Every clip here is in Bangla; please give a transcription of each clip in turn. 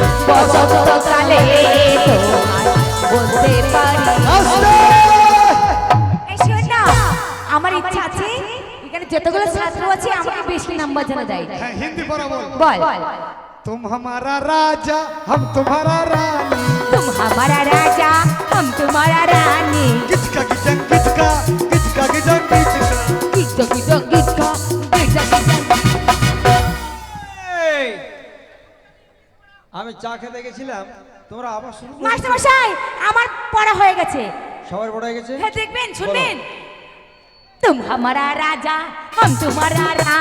বসন্তকালে তোমায় বলতে পারি আস্তে এই শোন না আমার ইচ্ছা আছে এখানে যতগুলো ছাত্র আছে আমাকে বেশি নাম্বার যেন দেয় হ্যাঁ হিন্দি পড়া বল বল तुम हमारा राजा हम तुम्हारा रानी तुम हमारा राजा हम तुम्हारा रानी আমি চা খেতে গেছিলাম। তোমরা আবার শুরু মাস্টার মশাই আমার পড়া হয়ে গেছে। সবার পড়া হয়ে গেছে? হ্যাঁ দেখবেন শুনবেন। তুম হামারা রাজা হাম তুমারা রাজা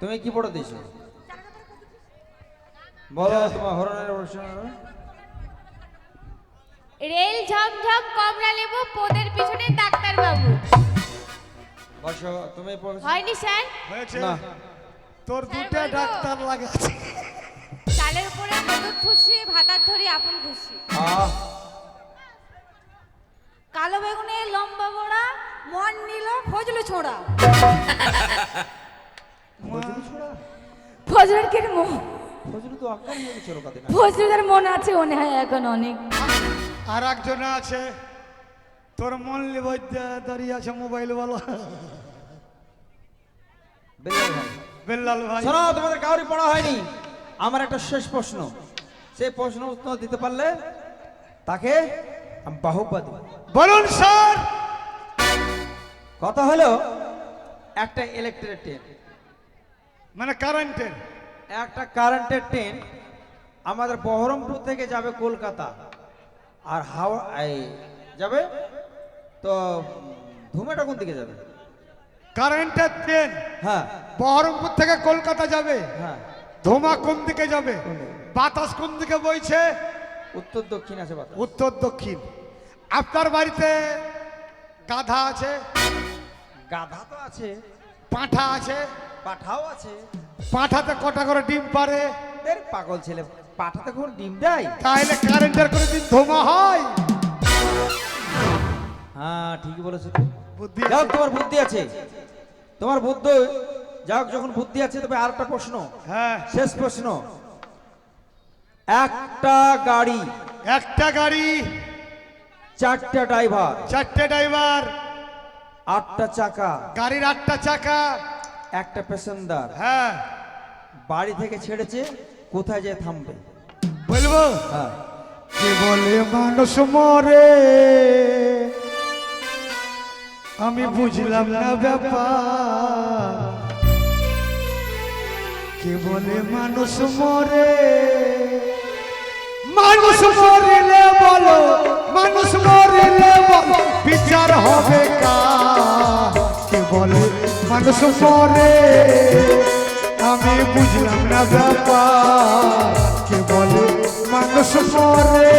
তুমি কি পড়ে দিছো বলো তোমার রেল ঝকঝক কমলা লেবু পোদের পিছনে ডাক্তার বাবু বসো তুমি হয়নি স্যার? হয়েছে। না। তোর দুটা? ডাক্তার লাগাচ্ছে। চালের উপরে মধুর খুশি ভাতার ধরি আপন খুশি কালো বেগুনে লম্বা বড়া মন নিল ফজলু ছোড়া। ফজলু ছোড়া? ফজলের কি মন ফজলুদের মন আছে মনে হয় এখন অনেক। আর একজন আছে তোর মন লিবজ্জা দাঁড়িয়ে আছে মোবাইল বলো। বেল্লাল ভাই। শোনো তোমাদের কাউরি পড়া হয়নি। আমার একটা শেষ প্রশ্ন। সেই প্রশ্ন উত্তর দিতে পারলে তাকে আমি বাহুবা বলুন স্যার! কথা হলো একটা ইলেকট্রিক ট্রেন মানে কারেন্টের একটা কারেন্টের ট্রেন আমাদের বহরমপুর থেকে যাবে কলকাতা। আর হাওড়া এই যাবে তো ধুমেটা কোন দিকে যাবে? কারেন্টের ট্রেন হ্যাঁ। বহরমপুর থেকে কলকাতা যাবে। হ্যাঁ। ধোমা কোন দিকে যাবে? বাতাস কোন দিকে বইছে? উত্তর দক্ষিণ আছে বাতাস। উত্তর দক্ষিণ। আপনার বাড়িতে গাধা আছে? গাধা তো আছে। পাঁঠা আছে? পাঠাও আছে। পাঁঠাতে কটা করে ডিম পারে? এর পাগল ছেলে পাঠাতে কোন ডিম দেয়? তাহলে কারেন্টের করে দিন ধোমা হয়। হ্যাঁ ঠিকই বলেছ বুদ্ধি যাও তোমার বুদ্ধি আছে। তোমার বুদ্ধি যাও যখন বুদ্ধি আছে তবে আরেকটা প্রশ্ন। হ্যাঁ। শেষ প্রশ্ন। একটা গাড়ি একটা গাড়ি চারটা ড্রাইভার চারটে ড্রাইভার আটটা চাকা। গাড়ির আটটা চাকা একটা প্যাসেঞ্জার হ্যাঁ। বাড়ি থেকে ছেড়েছে কোথায় যেয়ে থামবে? বলব? হ্যাঁ। কে বলে মানুষ মরে? আমি বুঝলাম না ব্যাপার। কে বলে মানুষ মরে? মানুষ মরিলে মরে, আমি বুঝলাম না ব্যাপার, কে বলে মানুষ মরে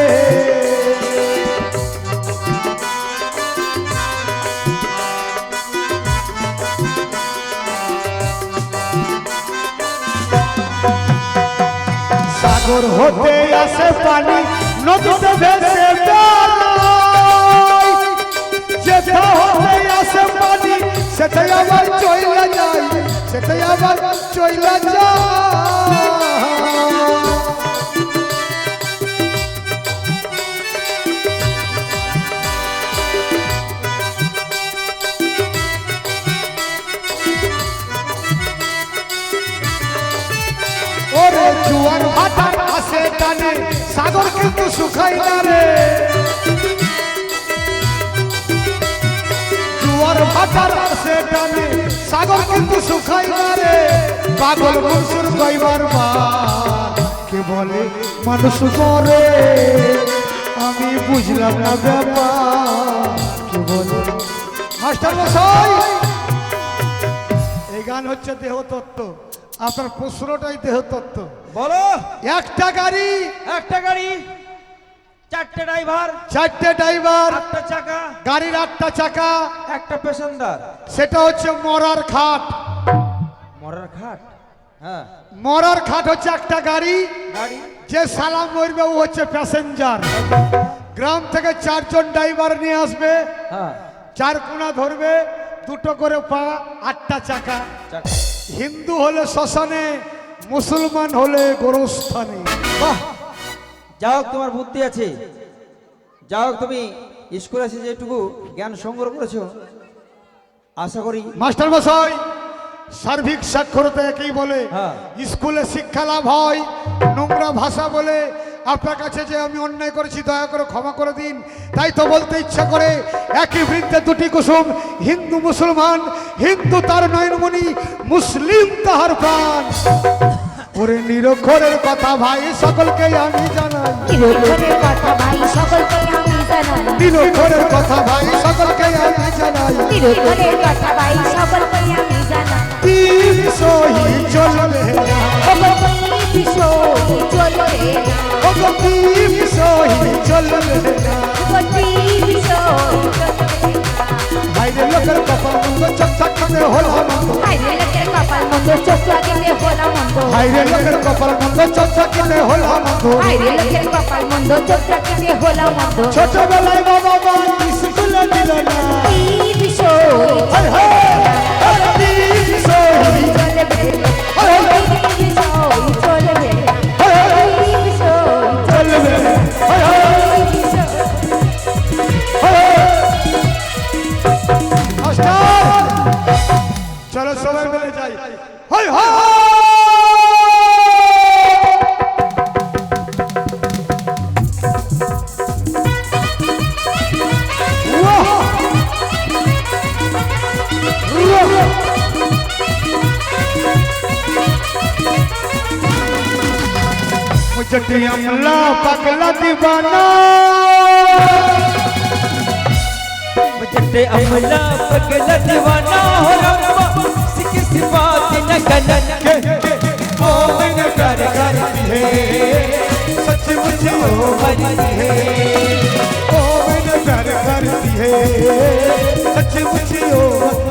সাগর হতে আসে পানি, নদীতে ভেসে বেড়ায়। সেটাই আবার চইলা যায়, সেটাই আবার চইলা যায়। ওরে জুয়ার ভাটা আসে টানে, সাগর কিন্তু শুকাই না রে। ভাটার আসে টানে সাগর কিন্তু শুকাই না রে। পাগল মনসুর কইবার বার কে বলে? মানুষ মরে। আমি বুঝলাম না ব্যাপার। কে বলে? মাস্টার মশাই! এই গান হচ্ছে দেহতত্ত্ব। আপনার প্রশ্নটাই দেহতত্ত্ব। বলো। একটা গাড়ি একটা গাড়ি। চারটে ড্রাইভার চারটে ড্রাইভার আটটা চাকা গাড়ির আটটা চাকা একটা প্যাসেঞ্জার। সেটা হচ্ছে মরার খাট মরার খাট হ্যাঁ মরার খাট হচ্ছে একটা গাড়ি গাড়ি? যে সালাম মরবে ও হচ্ছে প্যাসেঞ্জার। গ্রাম থেকে চারজন ড্রাইভার নিয়ে আসবে হ্যাঁ। চার কোনা ধরবে দুটো করে পা আটটা চাকা। হিন্দু হলে শ্মশানে মুসলমান হলে গোরস্থানে। বাহ! যা হোক তোমার বুদ্ধি আছে। যা হোক তুমি স্কুলে এসে যেটুকু জ্ঞান সংগ্রহ করেছ আশা করি মাস্টার মশাই সার্বিক সাক্ষরতা একই বলে হ্যাঁ। স্কুলে শিক্ষা লাভ হয় নোংরা ভাষা বলে আপনার কাছে যে আমি অন্যায় করেছি দয়া করে ক্ষমা করে দিন। তাই তো বলতে ইচ্ছা করে একই বৃদ্ধে দুটি কুসুম হিন্দু মুসলমান হিন্দু তার নয়নমণি মুসলিম তাহার প্রাণ। ওরে নিরক্ষরের কথা ভাই সকলকে আমি জানাই। নিরক্ষরের কথা ভাই সকলকে আমি জানাই। নিরক্ষরের কথা ভাই সকলকে আমি জানাই। নিরক্ষরের কথা ভাই সকলকে আমি জানাই। তিন সহি চলবে না ভগবতী বিষয় চলবে তিন সহি চলবে না ভগবতী বিষয় চলবে বাইরে লোকের কপাল মন্দ চোখ থাকতে হল মন্দ। হাইরে লোকের কপাল মন্দ চোখ লাগিতে হলা মন্দ। বাইরে লোকের কপাল মন্দ চোখ থাকতে হল মন্দ। হাইরে লোকের কপাল মন্দ চোখ লাগিতে হলা মন্দ। ছোটবেলায় বাবা हाय पगला दीवाना। जटे अमला पगला दीवाना। हो रब्बा कलर के मोमिन कर करती है सचमुच मोहरी है मोमिन कर करती है सचमुच मोहरी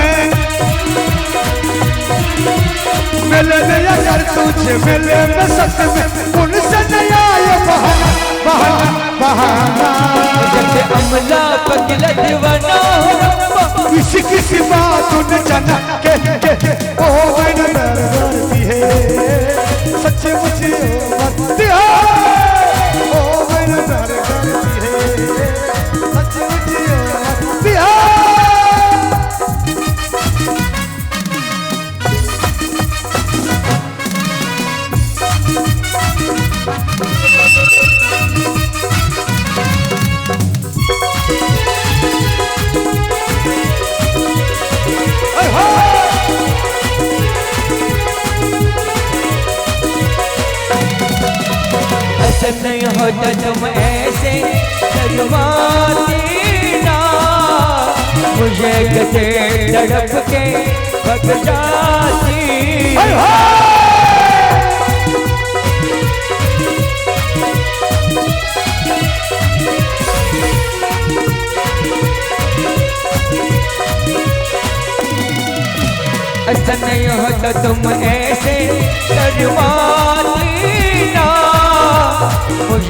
मिले नया कर तुझे मिले में सत में उनसे नया ये बहाना बहाना बहाना। जैसे अमला पगला दीवाना किसी किसी बात उन जाना के के ओ मैंने डर डरती है। जन्म ऐसे मुझे गते तड़प के जाती हो तो तुम ऐसे तड़वा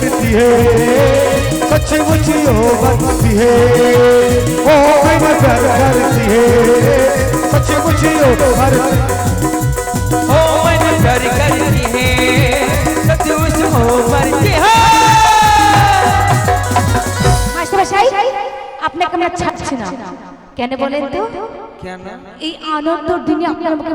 करती है सच्चे मुझी ओ मस्ती है ओ मैं नजर करती है सच्चे मुझी ओ मस्ती ओ मन कर करती है सच उस हो मरती है মাস্টারমশাই আপনাকে আমরা ছাড়ছি না কেন বলেন তো কেন এই আনন্দর দিনে আপনার মুখে